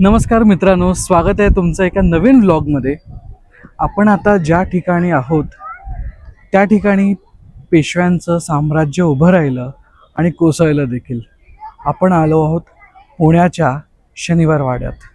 नमस्कार मित्रांनो स्वागत आहे तुमचं एका नवीन व्लॉगमध्ये आपण आता ज्या ठिकाणी आहोत त्या ठिकाणी पेशव्यांचं साम्राज्य उभं राहिलं आणि कोसळलं देखील. आपण आलो आहोत पुण्याच्या शनिवार वाड्यात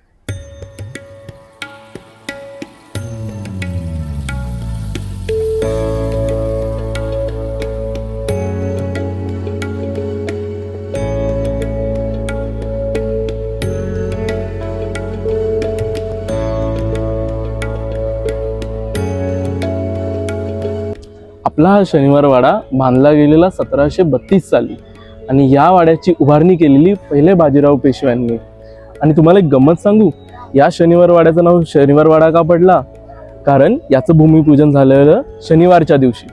आपला हा शनिवार वाडा बांधला गेलेला सतराशे बत्तीस साली. आणि या वाड्याची उभारणी केलेली पहिले बाजीराव पेशव्यांनी. आणि तुम्हाला एक गंमत सांगू? या शनिवार वाड्याचं नाव शनिवार वाडा का पडला? कारण याचं भूमिपूजन झालेलं शनिवारच्या दिवशी.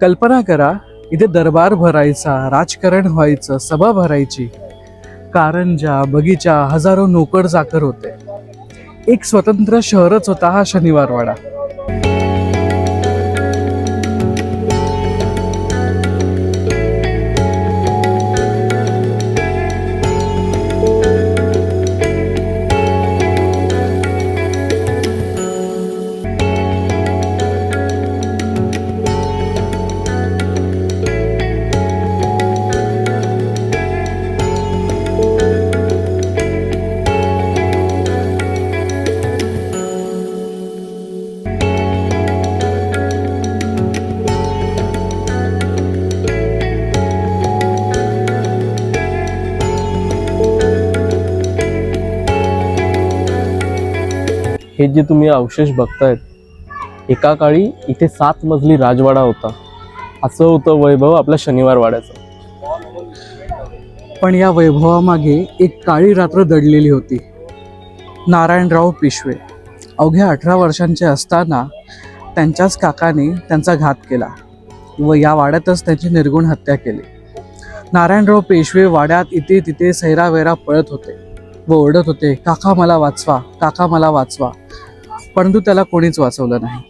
कल्पना करा इथे दरबार भरायचा राजकारण व्हायचं सभा भरायची. कारंजा बगीचा हजारो नोकर चाकर होते. एक स्वतंत्र शहरच होता हा शनिवारवाडा. हे जे तुम्ही अवशेष बघतायत एका काळी इथे सात मजली राजवाडा होता. असं होतं वैभव आपल्या शनिवार वाड्याचं पण या वैभवामागे एक काळी रात्र दडलेली होती. नारायणराव पिशवे अवघ्या अठरा वर्षांचे असताना त्यांच्याच काकाने त्यांचा घात केला व या वाड्यातच त्यांची निर्गुण हत्या केली. नारायणराव पेशवे वाड्यात इथे तिथे सैरावैरा पळत होते. व ओरडत होते काका मला वाचवा काका मला वाचवा. परंतु त्याला कोणीच वाचवलं नाही.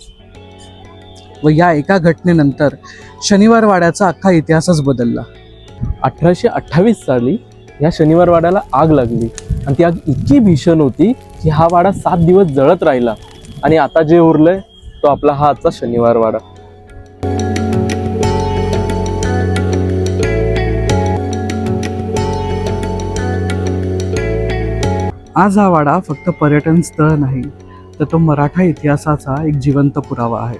व या एका घटनेनंतर शनिवार वाड्याचा अख्खा इतिहासच बदलला. अठराशे अठ्ठावीस साली या शनिवार वाड्याला आग लागली आणि ती आग इतकी भीषण होती की हा वाडा सात दिवस जळत राहिला आणि आता जे उरलंय तो आपला हा आजचा शनिवार वाडा आज हा वाडा फक्त पर्यटन स्थळ नाही तर तो मराठा इतिहासाचा एक जिवंत पुरावा आहे.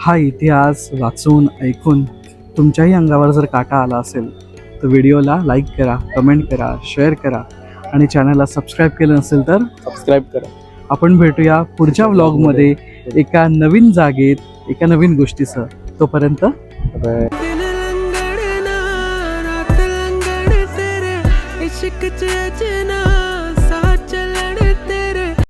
हा इतिहास वाचून ऐकून तुमच्याही अंगावर जर काटा आला असेल तर व्हिडिओला लाईक करा कमेंट करा शेअर करा आणि चॅनलला सबस्क्राईब केलं नसेल तर सबस्क्राईब करा. आपण भेटूया पुढच्या व्लॉगमध्ये एका नवीन जागेत एका नवीन गोष्टीसह. तोपर्यंत बाय.